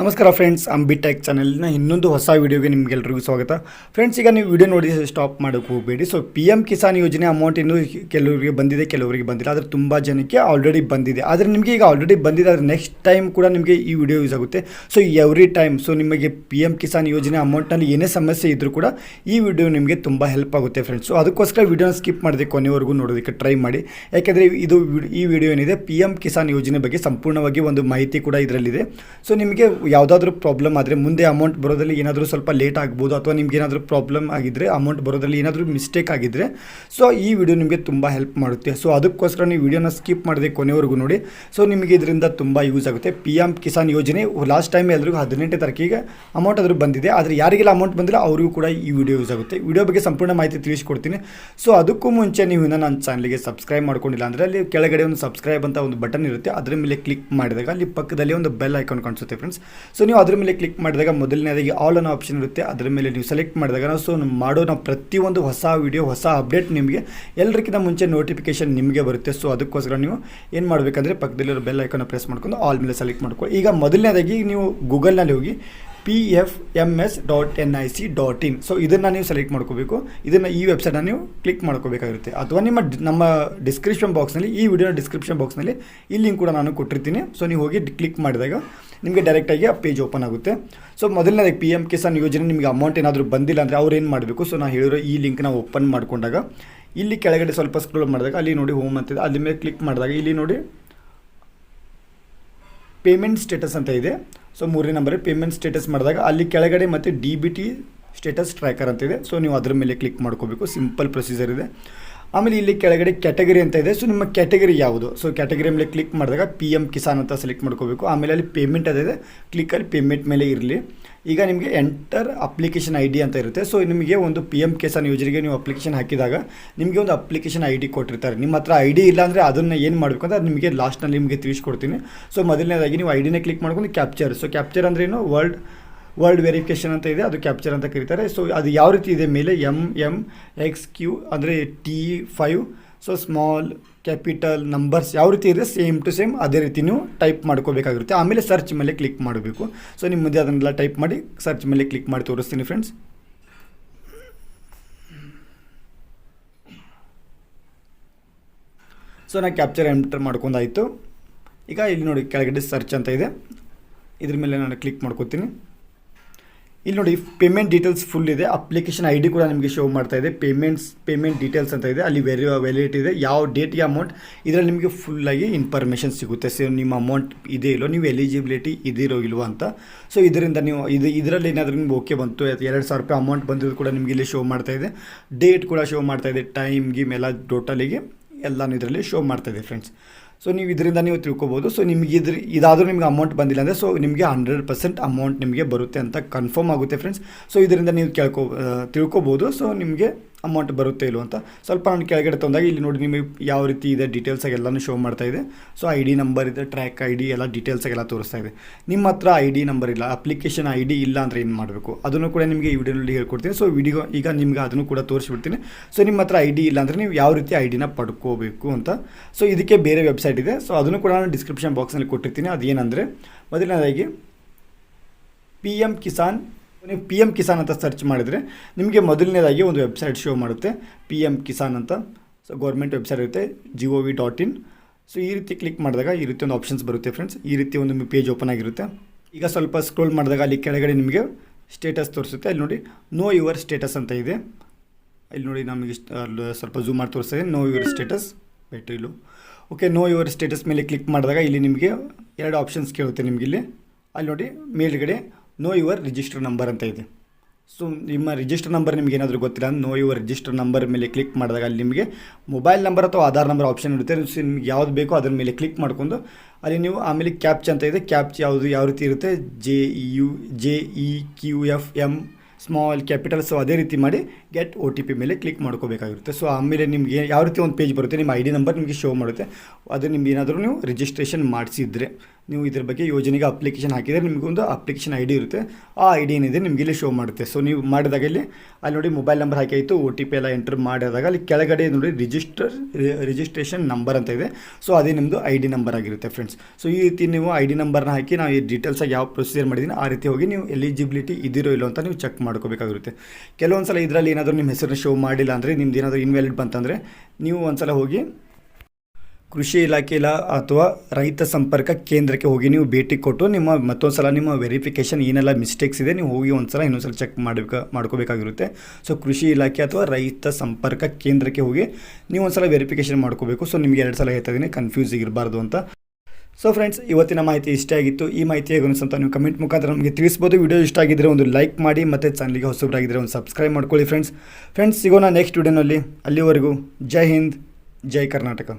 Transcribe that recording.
ನಮಸ್ಕಾರ friends Ambi tech ಚಾನೆಲ್ನ ಇನ್ನೊಂದು ಹೊಸ ವಿಡಿಯೋಗೆ ನಿಮಗೆಲ್ರಿಗೂ ಸ್ವಾಗತ. ಫ್ರೆಂಡ್ಸ್ ಈಗ ನೀವು ವಿಡಿಯೋ ನೋಡಿ ಸ್ಟಾಪ್ ಮಾಡೋಕ್ಕೆ ಹೋಗಬೇಡಿ. ಸೊ ಪಿ ಎಂ ಕಿಸಾನ್ ಯೋಜನೆ ಅಮೌಂಟ್ ಇನ್ನೂ ಕೆಲವರಿಗೆ ಬಂದಿದೆ, ಕೆಲವರಿಗೆ ಬಂದಿಲ್ಲ. ಆದರೆ ತುಂಬ ಜನಕ್ಕೆ ಆಲ್ರೆಡಿ ಬಂದಿದೆ. ಆದರೆ ನಿಮಗೆ ಈಗ ಆಲ್ರೆಡಿ ಬಂದಿದೆ, ಆದರೆ ನೆಕ್ಸ್ಟ್ ಟೈಮ್ ಕೂಡ ನಿಮಗೆ ಈ ವಿಡಿಯೋ ಯೂಸ್ ಆಗುತ್ತೆ. ಸೊ ಎವ್ರಿ ಟೈಮ್ ಸೊ ನಿಮಗೆ ಪಿ ಎಂ ಕಿಸಾನ್ ಯೋಜನೆ ಅಮೌಂಟ್ನಲ್ಲಿ ಏನೇ ಸಮಸ್ಯೆ ಇದ್ದರೂ ಕೂಡ ಈ ವಿಡಿಯೋ ನಿಮಗೆ ತುಂಬ ಹೆಲ್ಪ್ ಆಗುತ್ತೆ ಫ್ರೆಂಡ್ಸ್ ಸೊ ಅದಕ್ಕೋಸ್ಕರ ವಿಡಿಯೋನ ಸ್ಕಿಪ್ ಮಾಡಿದೆ ಕೊನೆವರೆಗೂ ನೋಡೋದಕ್ಕೆ ಟ್ರೈ ಮಾಡಿ. ಯಾಕೆಂದರೆ ಇದು ಈ ವಿಡಿಯೋ ಏನಿದೆ ಪಿ ಎಂ ಕಿಸಾನ್ ಯೋಜನೆ ಬಗ್ಗೆ ಸಂಪೂರ್ಣವಾಗಿ ಒಂದು ಮಾಹಿತಿ ಕೂಡ ಇದರಲ್ಲಿದೆ. ಸೊ ನಿಮಗೆ ಯಾವುದಾದ್ರೂ ಪ್ರಾಬ್ಲಮ್ ಆದರೆ ಮುಂದೆ ಅಮೌಂಟ್ ಬರೋದ್ರಲ್ಲಿ ಏನಾದರೂ ಸ್ವಲ್ಪ ಲೇಟ್ ಆಗ್ಬೋದು ಅಥವಾ ನಿಮ್ಗೆ ಏನಾದರೂ ಪ್ರಾಬ್ಲಮ್ ಆಗಿದ್ದರೆ ಅಮೌಂಟ್ ಬರೋದ್ರಲ್ಲಿ ಏನಾದರೂ ಮಿಸ್ಟೇಕ್ ಆಗಿದ್ದರೆ ಸೊ ಈ ವಿಡಿಯೋ ನಿಮಗೆ ತುಂಬ ಹೆಲ್ಪ್ ಮಾಡುತ್ತೆ. ಸೊ ಅದಕ್ಕೋಸ್ಕರ ನೀವು ವಿಡಿಯೋನ ಸ್ಕಿಪ್ ಮಾಡಿದೆ ಕೊನೆವರೆಗೂ ನೋಡಿ. ಸೊ ನಿಮಗೆ ಇದರಿಂದ ತುಂಬ ಯೂಸ್ ಆಗುತ್ತೆ. ಪಿ ಎಂ ಕಿಸಾನ್ ಯೋಜನೆ ಲಾಸ್ಟ್ ಟೈಮ್ ಎಲ್ಲರಿಗೂ ಹದಿನೆಂಟನೇ ತಾರೀಕಿಗೆ ಅಮೌಂಟ್ ಆದರೂ ಬಂದಿದೆ. ಆದರೆ ಯಾರಿಗೆಲ್ಲ ಅಮೌಂಟ್ ಬಂದಿಲ್ಲ ಅವರಿಗೂ ಕೂಡ ಈ ವಿಡಿಯೋ ಯೂಸ್ ಆಗುತ್ತೆ. ವಿಡಿಯೋ ಬಗ್ಗೆ ಸಂಪೂರ್ಣ ಮಾಹಿತಿ ತಿಳಿಸ್ಕೊಡ್ತೀನಿ. ಸೊ ಅದಕ್ಕೂ ಮುಂಚೆ ನೀವು ಇನ್ನೂ ನನ್ನ ಚಾನಲ್ಗೆ ಸಬ್ಸ್ಕ್ರೈಬ್ ಮಾಡ್ಕೊಂಡಿಲ್ಲ ಅಂದರೆ ಅಲ್ಲಿ ಕೆಳಗಡೆ ಒಂದು ಸಬ್ಸ್ಕ್ರೈಬ್ ಅಂತ ಒಂದು ಬಟನ್ ಇರುತ್ತೆ. ಅದರ ಮೇಲೆ ಕ್ಲಿಕ್ ಮಾಡಿದಾಗ ಅಲ್ಲಿ ಪಕ್ಕದಲ್ಲಿ ಒಂದು ಬೆಲ್ ಐಕಾನ್ ಕಾಣಿಸುತ್ತೆ ಫ್ರೆಂಡ್ಸ್ ಸೊ ನೀವು ಅದರ ಮೇಲೆ ಕ್ಲಿಕ್ ಮಾಡಿದಾಗ ಮೊದಲನೇದಾಗಿ ಆಲ್ ಅನ್ನೋ ಆಪ್ಷನ್ ಇರುತ್ತೆ. ಅದರ ಮೇಲೆ ನೀವು ಸೆಲೆಕ್ಟ್ ಮಾಡಿದಾಗ ನಾವು ಸೊ ಮಾಡೋ ನಾವು ಪ್ರತಿಯೊಂದು ಹೊಸ ವೀಡಿಯೋ ಹೊಸ ಅಪ್ಡೇಟ್ ನಿಮಗೆ ಎಲ್ಲರಿಗಿಂತ ಮುಂಚೆ ನೋಟಿಫಿಕೇಶನ್ ನಿಮಗೆ ಬರುತ್ತೆ. ಸೊ ಅದಕ್ಕೋಸ್ಕರ ನೀವು ಏನು ಮಾಡಬೇಕಂದ್ರೆ ಪಕ್ಕದಲ್ಲಿರೋ ಬೆಲ್ ಐಕನ್ನ ಪ್ರೆಸ್ ಮಾಡ್ಕೊಂಡು ಆಲ್ ಮೇಲೆ ಸೆಲೆಕ್ಟ್ ಮಾಡ್ಕೊಳ್ಳಿ ಈಗ ಮೊದಲನೇದಾಗಿ ನೀವು ಗೂಗಲ್ನಲ್ಲಿ ಹೋಗಿ P F M S dot N I C dot in so ಇದನ್ನು ನೀವು ಸೆಲೆಕ್ಟ್ ಮಾಡ್ಕೋಬೇಕು. ಇದನ್ನು ಈ ವೆಬ್ಸೈಟನ್ನು ನೀವು ಕ್ಲಿಕ್ ಮಾಡ್ಕೋಬೇಕಾಗಿರುತ್ತೆ. ಅಥವಾ ನಿಮ್ಮ ನಮ್ಮ ಡಿಸ್ಕ್ರಿಪ್ಷನ್ ಬಾಕ್ಸ್ನಲ್ಲಿ ಈ ವಿಡಿಯೋನ ಡಿಸ್ಕ್ರಿಪ್ಷನ್ ಬಾಕ್ಸ್ನಲ್ಲಿ ಈ ಲಿಂಕ್ ಕೂಡ ನಾನು ಕೊಟ್ಟಿರ್ತೀನಿ. ಸೊ ನೀವು ಹೋಗಿ ಕ್ಲಿಕ್ ಮಾಡಿದಾಗ ನಿಮಗೆ ಡೈರೆಕ್ಟಾಗಿ ಆ ಪೇಜ್ ಓಪನ್ ಆಗುತ್ತೆ. ಸೊ ಮೊದಲನೇದಾಗಿ ಪಿ ಎಂ ಕಿಸಾನ್ ಯೋಜನೆ ನಿಮಗೆ ಅಮೌಂಟ್ ಏನಾದರೂ ಬಂದಿಲ್ಲ ಅಂದರೆ ಅವ್ರು ಏನು ಮಾಡಬೇಕು? ಸೊ ನಾನು ಹೇಳಿರೋ ಈ ಲಿಂಕ್ನ ಓಪನ್ ಮಾಡಿಕೊಂಡಾಗ, ಇಲ್ಲಿ ಕೆಳಗಡೆ ಸ್ವಲ್ಪ ಸ್ಕ್ರೋಲ್ ಮಾಡಿದಾಗ, ಅಲ್ಲಿ ನೋಡಿ ಹೋಮ್ ಅಂತಿದೆ ಅಲ್ಲಿ ಮೇಲೆ ಕ್ಲಿಕ್ ಮಾಡಿದಾಗ, ಇಲ್ಲಿ ನೋಡಿ ಪೇಮೆಂಟ್ ಸ್ಟೇಟಸ್ ಅಂತ ಇದೆ. ಸೊ ಮೂರನೇ ನಂಬರ್ ಪೇಮೆಂಟ್ ಸ್ಟೇಟಸ್ ಮಾಡಿದಾಗ, ಅಲ್ಲಿ ಕೆಳಗಡೆ ಮತ್ತು ಡಿ ಸ್ಟೇಟಸ್ ಟ್ರ್ಯಾಕರ್ ಅಂತ ಇದೆ. ಸೊ ನೀವು ಅದರ ಮೇಲೆ ಕ್ಲಿಕ್ ಮಾಡ್ಕೋಬೇಕು. ಸಿಂಪಲ್ ಪ್ರೊಸೀಜರ್ ಇದೆ. ಆಮೇಲೆ ಇಲ್ಲಿ ಕೆಳಗಡೆ ಕ್ಯಾಟಗರಿ ಅಂತ ಇದೆ. ಸೊ ನಿಮ್ಮ ಕ್ಯಾಟಗರಿ ಯಾವುದು? ಸೊ ಕ್ಯಾಟಗರಿ ಮೇಲೆ ಕ್ಲಿಕ್ ಮಾಡಿದಾಗ ಪಿ ಎಂ ಕಿಸಾನ್ ಅಂತ ಸೆಲೆಕ್ಟ್ ಮಾಡ್ಕೋಬೇಕು. ಆಮೇಲೆ ಅಲ್ಲಿ ಪೇಮೆಂಟ್ ಅದಿದೆ ಕ್ಲಿಕ್ಕಲ್ಲಿ ಪೇಮೆಂಟ್ ಮೇಲೆ ಇರಲಿ. ಈಗ ನಿಮಗೆ ಎಂಟರ್ ಅಪ್ಲಿಕೇಶನ್ ಐ ಡಿ ಅಂತ ಇರುತ್ತೆ. ಸೊ ನಿಮಗೆ ಒಂದು ಪಿ ಎಂ ಕಿಸಾನ್ ಯೋಜನೆಗೆ ನೀವು ಅಪ್ಲಿಕೇಶನ್ ಹಾಕಿದಾಗ ನಿಮಗೆ ಒಂದು ಅಪ್ಲಿಕೇಶನ್ ಐ ಡಿ ಕೊಟ್ಟಿರ್ತಾರೆ. ನಿಮ್ಮ ಹತ್ರ ಐ ಡಿ ಇಲ್ಲ ಅಂದರೆ ಅದನ್ನು ಏನು ಮಾಡಬೇಕು ಅಂತ ನಿಮಗೆ ಲಾಸ್ಟ್ನಲ್ಲಿ ನಿಮಗೆ ತಿಳಿಸ್ಕೊಡ್ತೀನಿ. ಸೊ ಮೊದಲನೇದಾಗಿ ನೀವು ಐ ಡಿನೇ ಕ್ಲಿಕ್ ಮಾಡ್ಕೊಂಡು ಕ್ಯಾಪ್ಚರ್ ಸೊ ಕ್ಯಾಪ್ಚರ್ ಅಂದ್ರೇನು ವರ್ಲ್ಡ್ ವರ್ಲ್ಡ್ ವೆರಿಫಿಕೇಶನ್ ಅಂತ ಇದೆ, ಅದು ಕ್ಯಾಪ್ಚರ್ ಅಂತ ಕರೀತಾರೆ. ಸೊ ಅದು ಯಾವ ರೀತಿ ಇದೆ ಮೇಲೆ ಎಂ ಎಂ ಎಕ್ಸ್ ಕ್ಯೂ ಅಂದರೆ T five so small capital numbers ಯಾವ ರೀತಿ ಇದೆ ಸೇಮ್ ಟು ಸೇಮ್ ಅದೇ ರೀತಿ ನೀವು ಟೈಪ್ ಮಾಡ್ಕೋಬೇಕಾಗಿರುತ್ತೆ. ಆಮೇಲೆ ಸರ್ಚ್ ಮೇಲೆ ಕ್ಲಿಕ್ ಮಾಡಬೇಕು. ಸೊ ನಿಮ್ಮ ಮುಂದೆ ಅದನ್ನೆಲ್ಲ ಟೈಪ್ ಮಾಡಿ ಸರ್ಚ್ ಮೇಲೆ ಕ್ಲಿಕ್ ಮಾಡಿ ತೋರಿಸ್ತೀನಿ ಫ್ರೆಂಡ್ಸ್ ಸೊ ನಾನು ಕ್ಯಾಪ್ಚರ್ ಎಂಟರ್ ಮಾಡ್ಕೊಂಡಾಯಿತು. ಈಗ ಇಲ್ಲಿ ನೋಡಿ ಕೆಳಗಡೆ ಸರ್ಚ್ ಅಂತ ಇದೆ. ಇದ್ರ ಮೇಲೆ ನಾನು ಕ್ಲಿಕ್ ಮಾಡ್ಕೋತೀನಿ. ಇಲ್ಲಿ ನೋಡಿ ಪೇಮೆಂಟ್ ಡೀಟೇಲ್ಸ್ ಫುಲ್ ಇದೆ. ಅಪ್ಲಿಕೇಶನ್ ಐ ಡಿ ಕೂಡ ನಿಮಗೆ ಶೋ ಮಾಡ್ತಾ ಇದೆ. ಪೇಮೆಂಟ್ಸ್ ಪೇಮೆಂಟ್ ಡೀಟೇಲ್ಸ್ ಅಂತ ಇದೆ. ಅಲ್ಲಿ ವೆರಿ ವ್ಯಾಲಿಡಿಟಿ ಇದೆ. ಯಾವ ಡೇಟ್ಗೆ ಅಮೌಂಟ್ ಇದರಲ್ಲಿ ನಿಮಗೆ ಫುಲ್ಲಾಗಿ ಇನ್ಫಾರ್ಮೇಷನ್ ಸಿಗುತ್ತೆ. ಸೊ ನಿಮ್ಮ ಅಮೌಂಟ್ ಇದೆ ಇಲ್ಲೋ ನೀವು ಎಲಿಜಿಬಿಲಿಟಿ ಇದಿರೋ ಇಲ್ವೋ ಅಂತ. ಸೊ ಇದರಿಂದ ನೀವು, ಇದು, ಇದರಲ್ಲಿ ಏನಾದರೂ ನಿಮ್ಗೆ ಓಕೆ ಬಂತು ಎರಡು ಸಾವಿರ ರೂಪಾಯಿ ಅಮೌಂಟ್ ಬಂದಿದ್ದು ಕೂಡ ನಿಮಗೆ ಇಲ್ಲಿ ಶೋ ಮಾಡ್ತಾ ಇದೆ. ಡೇಟ್ ಕೂಡ ಶೋ ಮಾಡ್ತಾ ಇದೆ. ಟೈಮ್ ಗಿಮ್ ಎಲ್ಲ ಟೋಟಲಿಗೆ ಎಲ್ಲನೂ ಇದರಲ್ಲಿ ಶೋ ಮಾಡ್ತಾ ಇದೆ ಫ್ರೆಂಡ್ಸ್ ಸೊ ನೀವು ಇದರಿಂದ ನೀವು ತಿಳ್ಕೊಬೋದು. ಸೊ ನಿಮಗೆ ಇದ್ರ, ಇದಾದರೂ ನಿಮಗೆ ಅಮೌಂಟ್ ಬಂದಿಲ್ಲ ಅಂದರೆ ಸೊ ನಿಮಗೆ ಹಂಡ್ರೆಡ್ ಪರ್ಸೆಂಟ್ ಅಮೌಂಟ್ ನಿಮಗೆ ಬರುತ್ತೆ ಅಂತ ಕನ್ಫರ್ಮ್ ಆಗುತ್ತೆ ಫ್ರೆಂಡ್ಸ್ ಸೊ ಇದರಿಂದ ನೀವು ಕೇಳ್ಕೊ ತಿಳ್ಕೊಬೋದು. ಸೊ ನಿಮಗೆ ಅಮೌಂಟ್ ಬರುತ್ತೆ ಇಲ್ಲೋ ಅಂತ ಸ್ವಲ್ಪ ನಾನು ಕೆಳಗಡೆ ತಂದಾಗ ಇಲ್ಲಿ ನೋಡಿ ನಿಮಗೆ ಯಾವ ರೀತಿ ಇದೆ ಡೀಟೇಲ್ಸಾಗಿ ಎಲ್ಲನೂ ಶೋ ಮಾಡ್ತಾ ಇದೆ. ಸೊ ಐ ಡಿ ನಂಬರ್ ಇದೆ ಟ್ರ್ಯಾಕ್ ಐ ಡಿ ಎಲ್ಲ ಡೀಟೇಲ್ಸಾಗೆಲ್ಲ ತೋರಿಸ್ತಾ ಇದೆ. ನಿಮ್ಮ ಹತ್ರ ಐ ಡಿ ನಂಬರ್ ಇಲ್ಲ ಅಪ್ಲಿಕೇಶನ್ ಐ ಡಿ ಇಲ್ಲ ಅಂದರೆ ಏನು ಮಾಡಬೇಕು? ಅದನ್ನು ಕೂಡ ನಿಮಗೆ ಈ ವಿಡಿಯೋನಲ್ಲಿ ಹೇಳ್ಕೊಡ್ತೀನಿ. ಸೊ ವಿಡಿಯೋ ಈಗ ನಿಮಗೆ ಅದನ್ನು ಕೂಡ ತೋರಿಸ್ಬಿಡ್ತೀನಿ. ಸೊ ನಿಮ್ಮ ಹತ್ರ ಐ ಡಿ ಇಲ್ಲ ಅಂದರೆ ನೀವು ಯಾವ ರೀತಿ ಐ ಡಿನ ಪಡ್ಕೋಬೇಕು ಅಂತ. ಸೊ ಇದಕ್ಕೆ ಬೇರೆ ವೆಬ್ಸೈಟ್ ಇದೆ. ಸೊ ಅದನ್ನು ಕೂಡ ನಾನು ಡಿಸ್ಕ್ರಿಪ್ಷನ್ ಬಾಕ್ಸ್ನಲ್ಲಿ ಕೊಟ್ಟಿರ್ತೀನಿ. ಅದೇನೆಂದರೆ ಮೊದಲನೇದಾಗಿ ಪಿ ಎಂ ಕಿಸಾನ್ ನೀವು ಪಿ ಎಂ ಕಿಸಾನ್ ಅಂತ ಸರ್ಚ್ ಮಾಡಿದರೆ ನಿಮಗೆ ಮೊದಲನೇದಾಗಿ ಒಂದು ವೆಬ್ಸೈಟ್ ಶೋ ಮಾಡುತ್ತೆ. ಪಿ ಎಂ ಕಿಸಾನ್ ಅಂತ. ಸೊ ಗೌರ್ಮೆಂಟ್ ವೆಬ್ಸೈಟ್ ಇರುತ್ತೆ G O V dot in so ಈ ರೀತಿ ಕ್ಲಿಕ್ ಮಾಡಿದಾಗ ಈ ರೀತಿ ಒಂದು ಆಪ್ಷನ್ಸ್ ಬರುತ್ತೆ ಫ್ರೆಂಡ್ಸ್ ಈ ರೀತಿ ಒಂದು ಪೇಜ್ ಓಪನ್ ಆಗಿರುತ್ತೆ. ಈಗ ಸ್ವಲ್ಪ ಸ್ಕ್ರೋಲ್ ಮಾಡಿದಾಗ ಅಲ್ಲಿ ಕೆಳಗಡೆ ನಿಮಗೆ ಸ್ಟೇಟಸ್ ತೋರಿಸುತ್ತೆ. ಅಲ್ಲಿ ನೋಡಿ ನೋ ಯುವರ್ ಸ್ಟೇಟಸ್ ಅಂತ ಇದೆ. ಇಲ್ಲಿ ನೋಡಿ ನಮಗೆ ಸ್ವಲ್ಪ ಝೂಮ್ ಮಾಡಿ ತೋರಿಸ್ತಾ ನೋ ಯುವರ್ ಸ್ಟೇಟಸ್ ಬ್ಯಾಟ್ರಿಲು ಓಕೆ ನೋ ಯುವರ್ ಸ್ಟೇಟಸ್ ಮೇಲೆ ಕ್ಲಿಕ್ ಮಾಡಿದಾಗ ಇಲ್ಲಿ ನಿಮಗೆ ಎರಡು ಆಪ್ಷನ್ಸ್ ಕೇಳುತ್ತೆ ನಿಮಗೆ ಇಲ್ಲಿ. ಅಲ್ಲಿ ನೋಡಿ, ಮೇಲ್ಗಡೆ ನೋ ಯುವರ್ ರಿಜಿಸ್ಟರ್ ನಂಬರ್ ಅಂತ ಇದೆ. ಸೊ ನಿಮ್ಮ ರಿಜಿಸ್ಟರ್ ನಂಬರ್ ನಿಮಗೆ ಏನಾದರೂ ಗೊತ್ತಿಲ್ಲ ಅಂದ್ರೆ ನೋ ಯುವರ್ ರಿಜಿಸ್ಟರ್ ನಂಬರ್ ಮೇಲೆ ಕ್ಲಿಕ್ ಮಾಡಿದಾಗ ಅಲ್ಲಿ ನಿಮಗೆ ಮೊಬೈಲ್ ನಂಬರ್ ಅಥವಾ ಆಧಾರ್ ನಂಬರ್ ಆಪ್ಷನ್ ಇರುತ್ತೆ. ನಿಮ್ಗೆ ಯಾವ್ದು ಬೇಕೋ ಅದ್ರ ಮೇಲೆ ಕ್ಲಿಕ್ ಮಾಡ್ಕೊಂಡು ಅಲ್ಲಿ ನೀವು ಆಮೇಲೆ ಕ್ಯಾಪ್ಚ್ ಅಂತ ಇದೆ. ಕ್ಯಾಪ್ಚ್ ಯಾವುದು ಯಾವ ರೀತಿ ಇರುತ್ತೆ? J U J E Q F M small capital so ಅದೇ ರೀತಿ ಮಾಡಿ ಗೆಟ್ ಒ ಟಿ ಪಿ ಮೇಲೆ ಕ್ಲಿಕ್ ಮಾಡ್ಕೋಬೇಕಾಗಿರುತ್ತೆ. ಸೊ ಆಮೇಲೆ ನಿಮಗೆ ಯಾವ ರೀತಿ ಒಂದು ಪೇಜ್ ಬರುತ್ತೆ, ನಿಮ್ಮ ಐ ಡಿ ನಂಬರ್ ನಿಮಗೆ ಶೋ ಮಾಡುತ್ತೆ. ಅದು ನಿಮ್ಗೆ ಏನಾದರೂ ನೀವು ರಿಜಿಸ್ಟ್ರೇಷನ್ ಮಾಡಿಸಿದ್ರೆ. ನೀವು ಇದ್ರ ಬಗ್ಗೆ ಯೋಜನೆಗೆ ಅಪ್ಲಿಕೇಶನ್ ಹಾಕಿದರೆ ನಿಮಗೊಂದು ಅಪ್ಲಿಕೇಶನ್ ಐ ಡಿ ಇರುತ್ತೆ. ಆ ಐ ಡಿ ಏನಿದೆ ನಿಮಗೆ ಇಲ್ಲಿ ಶೋ ಮಾಡುತ್ತೆ. ಸೊ ನೀವು ಮಾಡಿದಾಗ ಇಲ್ಲಿ, ಅಲ್ಲಿ ನೋಡಿ ಮೊಬೈಲ್ ನಂಬರ್ ಹಾಕಿ ಆಯಿತು ಒ ಟಿ ಪಿ ಎಲ್ಲ ಎಂಟರ್ ಮಾಡಿದಾಗ ಅಲ್ಲಿ ಕೆಳಗಡೆ ನೋಡಿ ರಿಜಿಸ್ಟರ್ ರಿಜಿಸ್ಟ್ರೇಷನ್ ನಂಬರ್ ಅಂತ ಇದೆ. ಸೊ ಅದೇ ನಿಮ್ಮದು ಐ ಡಿ ನಂಬರ್ ಆಗಿರುತ್ತೆ ಫ್ರೆಂಡ್ಸ್ ಸೊ ಈ ರೀತಿ ನೀವು ಐ ಡಿ ನಂಬರ್ನ ಹಾಕಿ ನಾವು ಈ ಡೀಟೇಲ್ಸಾಗಿ ಯಾವ ಪ್ರೊಸೀಜರ್ ಮಾಡಿದ್ದೀನಿ ಆ ರೀತಿ ಹೋಗಿ ನೀವು ಎಲಿಜಿಬಿಲಿಟಿ ಇದಿರೋ ಇಲ್ಲೋ ಅಂತ ನೀವು ಚೆಕ್ ಮಾಡ್ಕೋಬೇಕಾಗಿರುತ್ತೆ. ಕೆಲವೊಂದು ಸಲ ಇದರಲ್ಲಿ ಏನಾದರೂ ನಿಮ್ಮ ಹೆಸರನ್ನ ಶೋ ಮಾಡಿಲ್ಲ ಅಂದರೆ, ನಿಮ್ದು ಏನಾದರೂ ಇನ್ವ್ಯಾಲಿಡ್ ಬಂತಂದರೆ, ನೀವು ಒಂದ್ಸಲ ಹೋಗಿ ಕೃಷಿ ಇಲಾಖೆ ಇಲ್ಲ ಅಥವಾ ರೈತ ಸಂಪರ್ಕ ಕೇಂದ್ರಕ್ಕೆ ಹೋಗಿ ನೀವು ಭೇಟಿ ಕೊಟ್ಟು ನಿಮ್ಮ ಮತ್ತೊಂದು ಸಲ ನಿಮ್ಮ ವೆರಿಫಿಕೇಷನ್ ಏನೆಲ್ಲ ಮಿಸ್ಟೇಕ್ಸ್ ಇದೆ ನೀವು ಹೋಗಿ ಒಂದು ಸಲ ಇನ್ನೊಂದು ಸಲ ಚೆಕ್ ಮಾಡಬೇಕು, ಮಾಡ್ಕೋಬೇಕಾಗಿರುತ್ತೆ. ಸೊ ಕೃಷಿ ಇಲಾಖೆ ಅಥವಾ ರೈತ ಸಂಪರ್ಕ ಕೇಂದ್ರಕ್ಕೆ ಹೋಗಿ ನೀವು ಒಂದು ಸಲ ವೆರಿಫಿಕೇಷನ್ ಮಾಡ್ಕೋಬೇಕು. ಸೊ ನಿಮಗೆ ಎರಡು ಸಲ ಹೇಳ್ತಾ ಇದ್ದೀನಿ ಕನ್ಫ್ಯೂಸ್ ಇರಬಾರ್ದು ಅಂತ. ಸೊ ಫ್ರೆಂಡ್ಸ್ ಇವತ್ತಿನ ಮಾಹಿತಿ ಇಷ್ಟ ಆಗಿತ್ತು. ಈ ಮಾಹಿತಿ ಹೇಗೆ ನೀವು ಕಮೆಂಟ್ ಮುಖಾಂತರ ನಮಗೆ ತಿಳಿಸ್ಬೋದು. ವಿಡಿಯೋ ಇಷ್ಟ ಆಗಿದ್ದರೆ ಒಂದು ಲೈಕ್ ಮಾಡಿ, ಮತ್ತು ಚಾನಲ್ಗೆ ಹೊಸಬರಾಗಿದ್ದರೆ ಒಂದು ಸಬ್ಸ್ಕ್ರೈಬ್ ಮಾಡ್ಕೊಳ್ಳಿ ಫ್ರೆಂಡ್ಸ್ ಫ್ರೆಂಡ್ಸ್ ಸಿಗೋಣ ನೆಕ್ಸ್ಟ್ ವಿಡಿಯೋನಲ್ಲಿ ಅಲ್ಲಿವರೆಗೂ ಜೈ ಹಿಂದ್, ಜೈ ಕರ್ನಾಟಕ.